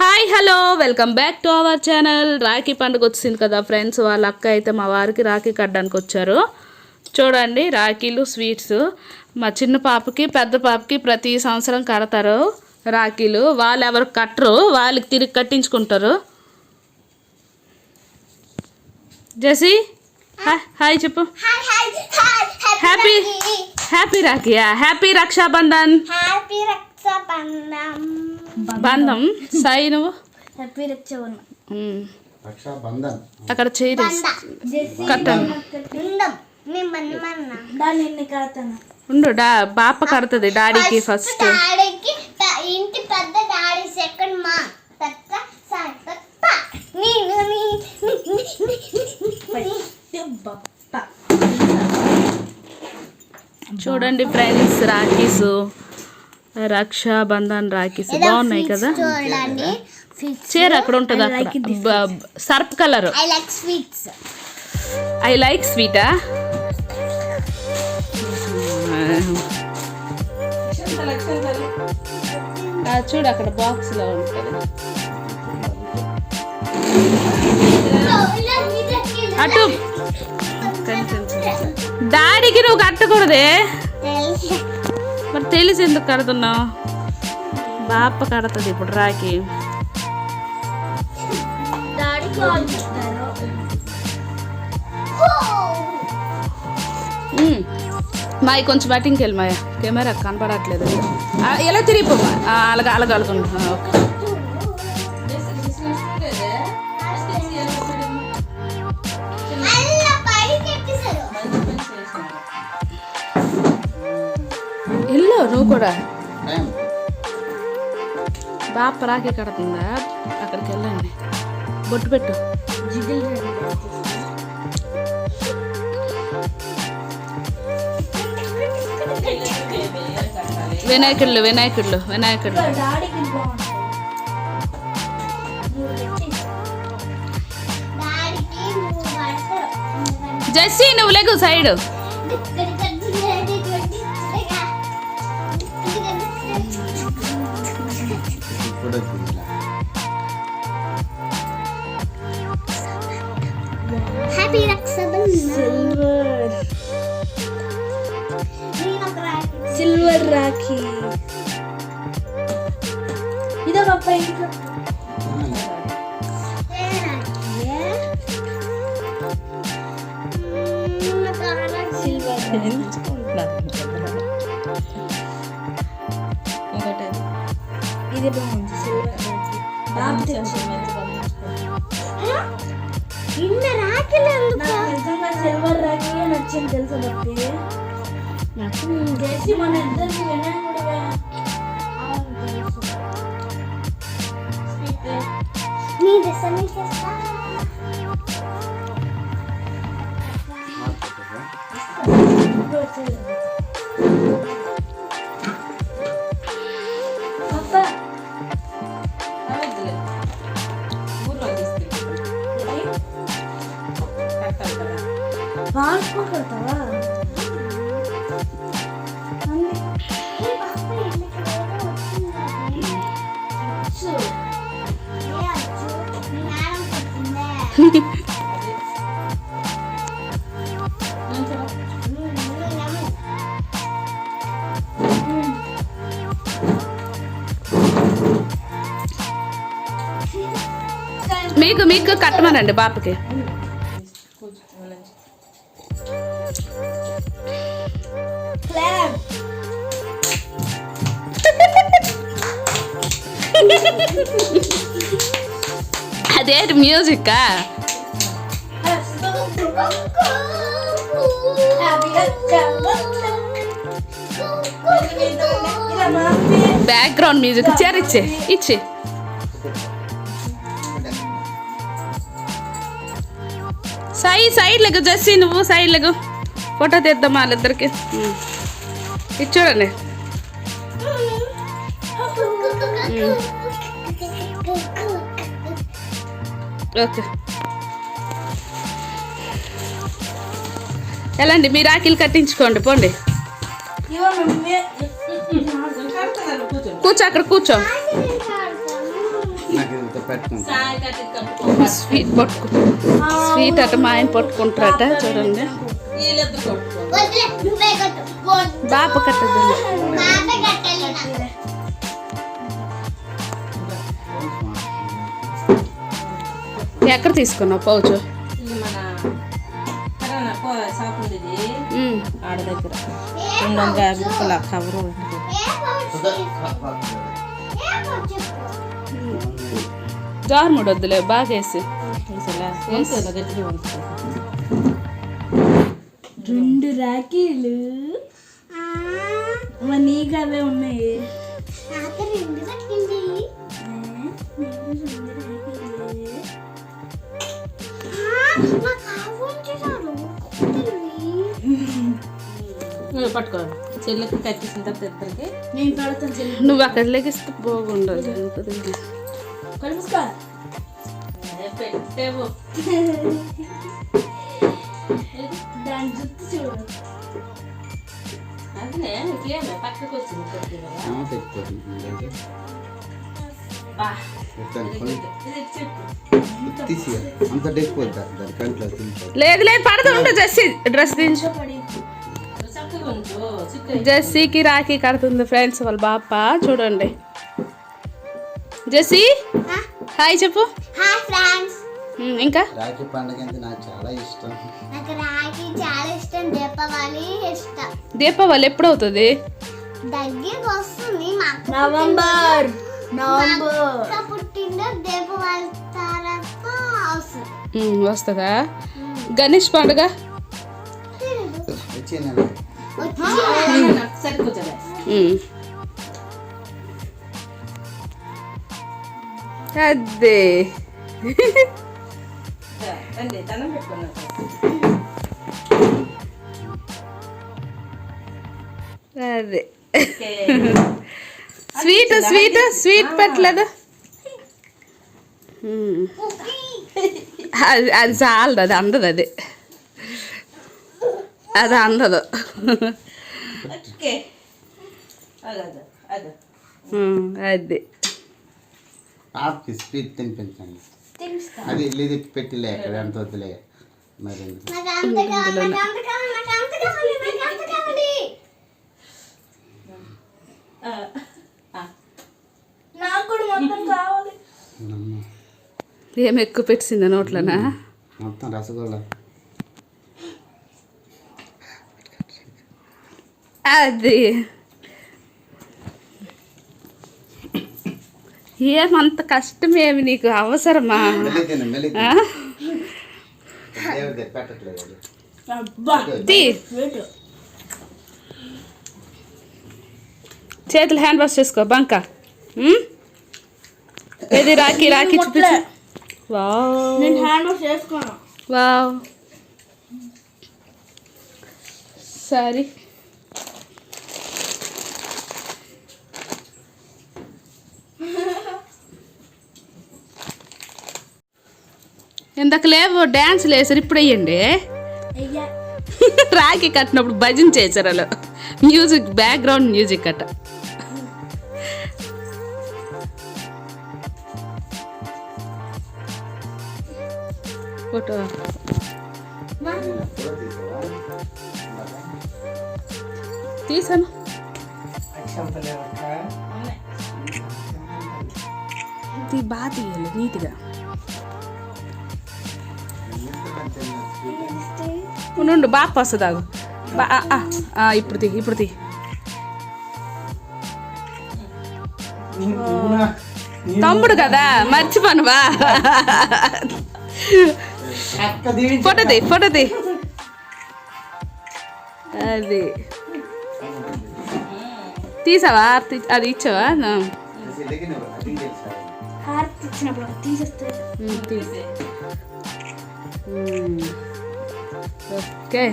Hi hello welcome back to our channel. Rakhi పండుగ వచ్చింది కదా ఫ్రెండ్స్ వాళ్ళ అక్క అయితే మా వారికి రాఖీ కట్టడానికి వచ్చారు. చూడండి రాఖీలు స్వీట్స్. మా చిన్న పాపకి పెద్ద పాపకి ప్రతి సంవత్సరం కడతారు రాఖీలు. వాళ్ళు ఎవరు కట్టరు వాళ్ళకి తిరిగి కట్టించుకుంటారు. జెసి హాయ్ హాయ్ చెప్పు. Hi hi hi happy happy రాఖీయా? Happy Rakshabandhan. Happy రక్షాబంధం బంధం. సాయి నువ్వు అక్కడ కట్టండి ఉండం డా పాప కడుతుంది డాడీకి ఫస్ట్ డాడీకి ప- ఇంటి పెద్ద డాడీ సెకండ్ మా. తత్త సాయి తత్త నేను నీ- నీ- నీ- నీ- నీ- చూడండి ఫ్రెండ్స్ రాఖీస్. రక్షాబంధన్ రాఖీస్ బాగున్నాయి కదా? చీర అక్కడ ఉంటుంది అక్కడ. SERP colour. I like sweets I like స్వీటా చూడు అక్కడ బాక్స్లో ఉంటుంది. అటు. డాడీకి నువ్వు కట్టకూడదే. తెలిసి ఎందుకు కడుతున్నావు బాప కడుతుంది ఇప్పుడు రాకి. మాయి కొంచెం బ్యాటింగ్కి వెళ్ళి మాయ. కెమెరా కనపడట్లేదు. ఎలా తిరిగిపో ఆ, అలాగా అలాగ అలాగ ఓకే. కూడా. టైం బాప రాకి కడుతుందా అక్కడికి వెళ్ళండి. బొట్టు పెట్టు. వినాయకుళ్ళు వినాయకుళ్ళు పడతావు జెస్సీ నువ్వు లేకు సైడ్. ఇదే మా ఇంట్లో. ఏ నాకు ఇది బాగుంది సిల్వర్ బాబు ఇన్న రాఖీలు నిజంగా సిల్వర్ రాఖీ నచ్చింది చేసి మన ఇద్దరికి Mide, să nu se Papa. Haide. Bună discuție. Vă ascultă, da. Unde? మీకు మీకు కట్టమనండి బాపకి క్లాప్ అదేంటి మ్యూజిక్? బ్యాక్గ్రౌండ్ మ్యూజిక్ చీర ఇచ్చే ఇచ్చి. సై సైడ్లకు లెగు నువ్వు సైడ్లకు. ఫోటో తీద్దాం వాళ్ళిద్దరికి. ఉమ్. ఇది చూడండి. Hmm. ఓకే. ఎలాండి మీరు ఆకిలు కట్టించుకోండి పోండి. ఇవో మమ్మీ కూర్చో. అక్కడ కూర్చో స్వీట్ పట్టుకు స్వీట్ అట మా ఆయన పట్టుకుంటారట చూడండి. బాప కట్టదు. ఎక్కడ తీసుకున్నావు పౌచ్. ఆడ దగ్గర. రెండు వందల యాభై రూపాయల కవర్. జార్ముడు వద్దులే బాగా వేసి రెండు రాఖీలు. నీకు అవే ఉన్నాయి. పట్టుకో చెల్లికి కట్టేసిన తర్వాత ఇద్దరికి నేను కడతాను చెల్లి. నువ్వు అక్కడ లెగిస్తే బాగుండదు. కలుపుకో పెట్టేవు దాని జుట్టు చూడు. అదినే నీకేమే? పక్కకు వచ్చింది బా. అంత లేదు లేదు పడతా ఉంటే జెస్సీ డ్రెస్ దించు. జెస్సీకి రాఖీ కడుతుంది ఫ్రెండ్స్ వాళ్ళ బాప చూడండి. జెస్సీ హాయ్ చెప్పు. ఇంకా? రాఖీ పండుగ అంటే నాకు చాలా ఇష్టం. నాకు రాఖీ చాలా ఇష్టం దీపావళి ఇష్టం. దీపావళి ఎప్పుడు అవుతుంది దగ్గరికి వస్తుంది నవంబర్. నవంబర్ వస్తుంది. ఉమ్, వస్తుందా? గణేష్ పండుగ. అదే. అదే స్వీట్ స్వీట్ స్వీట్ పెట్టలేదు. అది అది చాలదు అది అందదు అది అది అందదు అదే పాపకి స్వీట్ తినిపించండి అది ఇల్లు పెట్టిలే వద్దులే మరి నాకు అంత కావాలి నాకు అంత కావాలి నాకు అంత కావాలి నాకు అంత కావాలి నాకు కూడా మొత్తం కావాలి నమ్మ. ఏం ఎక్కువ పెట్టిందా నోట్లోనా? మొత్తం రసగుల్లా అది. ఏమంత కష్టమేమి నీకు? అవసరమా? చేతులు హ్యాండ్ వాష్ చేసుకో బంక? ఏది రాఖీ రాఖీ చూపించు. వావ్ నేను హ్యాండ్ వాష్ చేసుకోను. వావ్ సరే ఇంతకు లేవు డ్యాన్స్ లేసారు ఇప్పుడు వేయండి అయ్యా. రాఖీ కట్టినప్పుడు భజన చేశారు మ్యూజిక్ బ్యాక్గ్రౌండ్ మ్యూజిక్ అట్ట ఫోటో. తీసాను. బాగా తీయాలి నీట్గా. ఉండు బాగా వస్తుంది ఆగు బా ఆ, ఆ, ఆ, ఇప్పుడు తీ ఇప్పుడు తీ. తమ్ముడు కదా మర్చిపోనువా ఫోటో తీ ఫోటో తీ అది తీసావా తీ- అది ఇచ్చావా నా. అది తెలుసా హార్ట్ ఇచ్చినప్పుడు తీసేస్తే ఉమ్, తీ ఉమ్. ఓకే